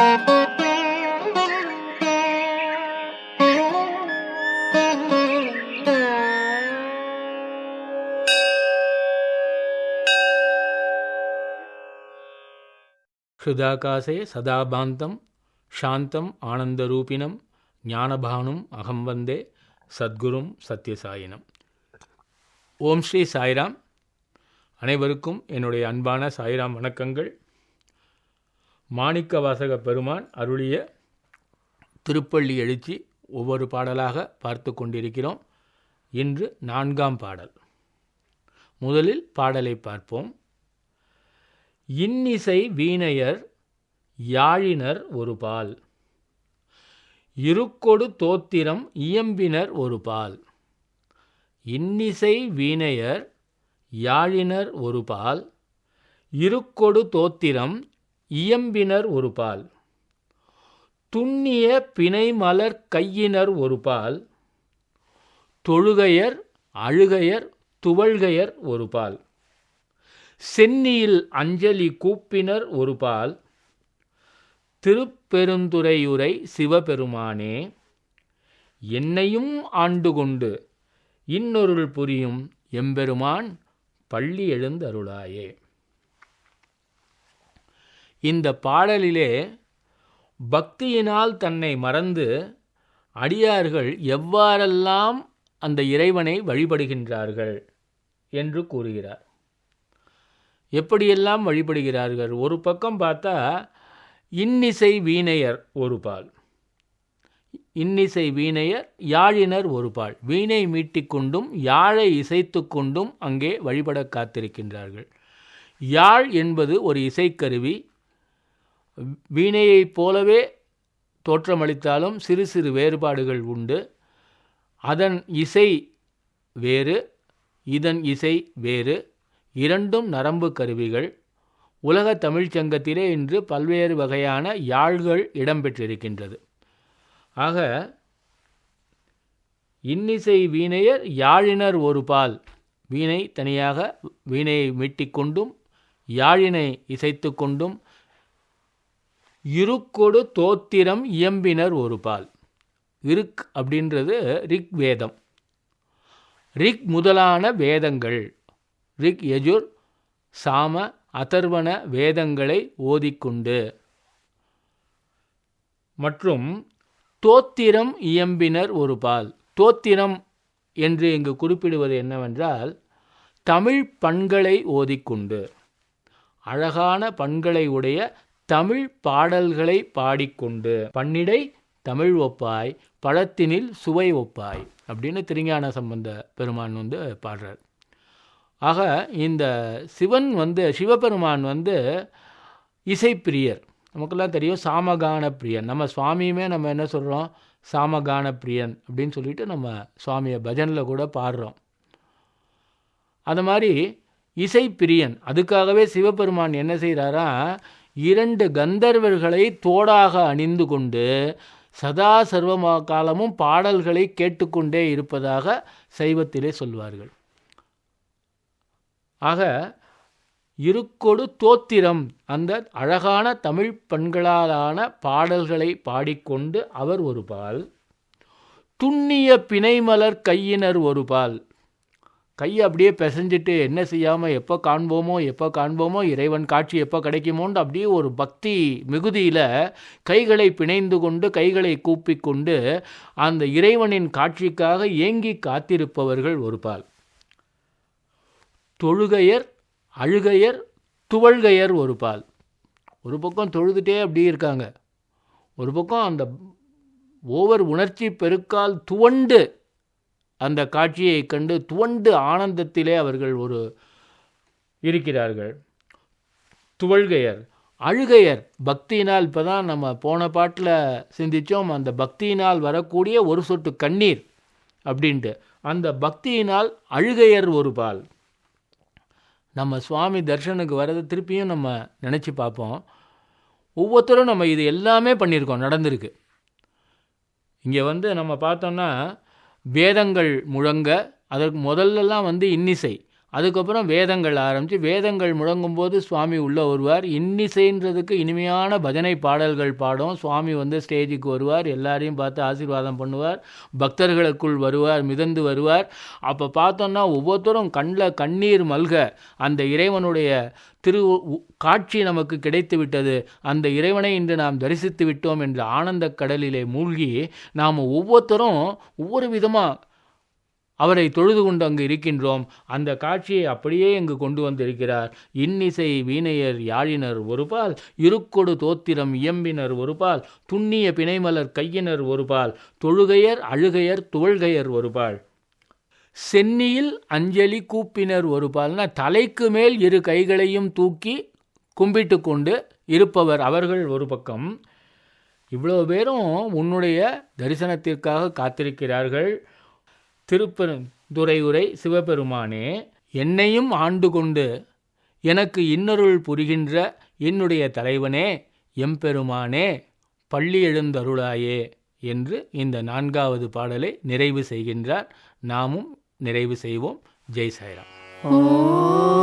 ஹிருதாகாசே சதாபாந்தம் சாந்தம் ஆனந்தரூபிணம் ஞானபானும் அகம் வந்தே சத்குரும் சத்யசாயினம். ஓம் ஸ்ரீ சாய்ராம். அனைவருக்கும் என்னுடைய அன்பான சாய்ராம் வணக்கங்கள். மாணிக்க வாசக பெருமான் அருளிய திருப்பள்ளி எழுச்சி ஒவ்வொரு பாடலாக பார்த்து கொண்டிருக்கிறோம். இன்று நான்காம் பாடல். முதலில் பாடலை பார்ப்போம். இன்னிசை வீணையர் யாழினர் ஒரு பால். இருக்கொடு தோத்திரம் இயம்பினர் ஒரு பால். இன்னிசை வீணையர் யாழினர் ஒரு பால். இருக்கொடு தோத்திரம் இயம்பினர் ஒரு பால் துண்ணிய பிணைமலர் கையினர் ஒரு பால் தொழுகையர் அழுகையர் துவள்கையர் ஒரு பால் சென்னியில் அஞ்சலி கூப்பினர் ஒரு பால் திருப்பெருந்துறையுரை சிவபெருமானே என்னையும் ஆண்டு கொண்டு இன்னொருள் புரியும் எம்பெருமான் பள்ளி எழுந்தருளாயே. இந்த பாடலிலே பக்தியினால் தன்னை மறந்து அடியார்கள் எவ்வாறெல்லாம் அந்த இறைவனை வழிபடுகின்றார்கள் என்று கூறுகிறார். எப்படியெல்லாம் வழிபடுகிறார்கள்? ஒரு பக்கம் பார்த்தா இன்னிசை வீணையர் ஒரு பால். இன்னிசை வீணையர் யாழினர் ஒரு பால். வீணை மீட்டிக்கொண்டும் யாழை இசைத்து கொண்டும் அங்கே வழிபட காத்திருக்கின்றார்கள். யாழ் என்பது ஒரு இசைக்கருவி வீணையைப் போலவே தோற்றமளித்தாலும் சிறு சிறு வேறுபாடுகள் உண்டு. அதன் இசை வேறு இதன் இசை வேறு. இரண்டும் நரம்பு கருவிகள். உலக தமிழ்ச்சங்கத்திலே இன்று பல்வேறு வகையான யாழ்கள் இடம்பெற்றிருக்கின்றது. ஆக இன்னிசை வீணையர் யாழினர் ஒரு பால் வீணை தனியாக வீணையை மீட்டிக்கொண்டும் யாழினை இசைத்து கொண்டும் இருக்கொடு தோத்திரம் இயம்பினர் ஒரு பால் இருக் அப்படின்றது ரிக் வேதம். ரிக் முதலான வேதங்கள். ரிக் யஜுர் சாம அதர்வன வேதங்களை ஓதிக்கொண்டு. மற்றும் தோத்திரம் இயம்பினர் ஒரு பால் தோத்திரம் என்று இங்கு குறிப்பிடுவது என்னவென்றால் தமிழ் பண்களை ஓதிக்கொண்டு. அழகான பண்களை உடைய தமிழ் பாடல்களை பாடிக்கொண்டு பன்னிடை தமிழ் ஒப்பாய் பழத்தினில் சுவை ஒப்பாய் அப்படின்னு திருஞான சம்பந்த பெருமான் வந்து பாடுறார். ஆக இந்த சிவன் வந்து சிவபெருமான் வந்து இசைப்பிரியர். நமக்கெல்லாம் தெரியும் சாமகான பிரியன். நம்ம சுவாமியுமே நம்ம என்ன சொல்கிறோம் சாமகான பிரியன் அப்படின்னு சொல்லிட்டு நம்ம சுவாமியை பஜனில் கூட பாடுறோம். அது மாதிரி இசைப்பிரியன். அதுக்காகவே சிவபெருமான் என்ன செய்கிறாரா இரண்டு கந்தர்வர்களை தோடாக அணிந்து கொண்டு சதா சர்வ காலமும் பாடல்களை கேட்டுக்கொண்டே இருப்பதாக சைவத்திலே சொல்வார்கள். ஆக இருக்கொடு தோத்திரம் அந்த அழகான தமிழ் பெண்களாலான பாடல்களை பாடிக்கொண்டு அவர் ஒரு பால் துண்ணிய பிணைமலர் கையினர் ஒரு பால் கையை அப்படியே பிசைஞ்சிட்டு என்ன செய்யாமல் எப்போ காண்போமோ எப்போ காண்போமோ இறைவன் காட்சி எப்போ கிடைக்குமோன்னு அப்படியே ஒரு பக்தி மிகுதியில் கைகளை பிணைந்து கொண்டு கைகளை கூப்பிக்கொண்டு அந்த இறைவனின் காட்சிக்காக ஏங்கி காத்திருப்பவர்கள் ஒரு பால். தொழுகையர் அழுகையர் துவள்கையர் ஒரு பால். ஒரு பக்கம் தொழுதுகிட்டே அப்படியே இருக்காங்க. ஒரு பக்கம் அந்த ஓவர் உணர்ச்சி பெருக்கால் துவண்டு அந்த காட்சியை கண்டு துவண்டு ஆனந்தத்திலே அவர்கள் ஒரு இருக்கிறார்கள். துவழ்கையர் அழுகையர் பக்தியினால் இப்போ தான் நம்ம போன பாட்டில் சிந்தித்தோம் அந்த பக்தியினால் வரக்கூடிய ஒரு சொட்டு கண்ணீர் அப்படின்ட்டு. அந்த பக்தியினால் அழுகையர் ஒரு பால். நம்ம சுவாமி தர்ஷனுக்கு வரதை திருப்பியும் நம்ம நினச்சி பார்ப்போம். ஒவ்வொருத்தரும் நம்ம இது எல்லாமே பண்ணியிருக்கோம் நடந்திருக்கு. இங்கே வந்து நம்ம பார்த்தோன்னா வேதங்கள் முழங்க அதற்கு முதல்லலாம் வந்து இன்னிசை. அதுக்கப்புறம் வேதங்கள் ஆரம்பித்து வேதங்கள் முழங்கும்போது சுவாமி உள்ளே வருவார். இன்னிசைன்றதுக்கு இனிமையான பஜனை பாடல்கள் பாடும். சுவாமி வந்து ஸ்டேஜுக்கு வருவார் எல்லாரையும் பார்த்து ஆசீர்வாதம் பண்ணுவார். பக்தர்களுக்குள் வருவார் மிதந்து வருவார். அப்போ பார்த்தோன்னா ஒவ்வொருத்தரும் கண்ணில் கண்ணீர் மல்க அந்த இறைவனுடைய திரு உ- காட்சி நமக்கு கிடைத்து விட்டது. அந்த இறைவனை இன்று நாம் தரிசித்து விட்டோம் என்ற ஆனந்த கடலிலே மூழ்கி நாம் ஒவ்வொருத்தரும் ஒவ்வொரு விதமாக அவரை தொழுது கொண்டு அங்கு இருக்கின்றோம். அந்த காட்சியை அப்படியே இங்கு கொண்டு வந்திருக்கிறார். இன்னிசை வீணையர் யாழினர் ஒருபால் இருக்கொடு தோத்திரம் இயம்பினர் ஒருபால் துண்ணிய பிணைமலர் கையினர் ஒருபால் தொழுகையர் அழுகையர் துவள்கையர் ஒருபால். சென்னியில் அஞ்சலி கூப்பினர் ஒருபால்னா தலைக்கு மேல் இரு கைகளையும் தூக்கி கும்பிட்டு கொண்டு இருப்பவர் அவர்கள் ஒரு பக்கம். இவ்வளோ பேரும் உன்னுடைய தரிசனத்திற்காக காத்திருக்கிறார்கள். திருப்பெரும் துறையுரை சிவபெருமானே என்னையும் ஆண்டு கொண்டு எனக்கு இன்னருள் புரிகின்ற என்னுடைய தலைவனே எம்பெருமானே பள்ளி எழுந்தருளாயே என்று இந்த நான்காவது பாடலை நிறைவு செய்கின்றார். நாமும் நிறைவு செய்வோம். ஜெய் சாய்ராம். ஓ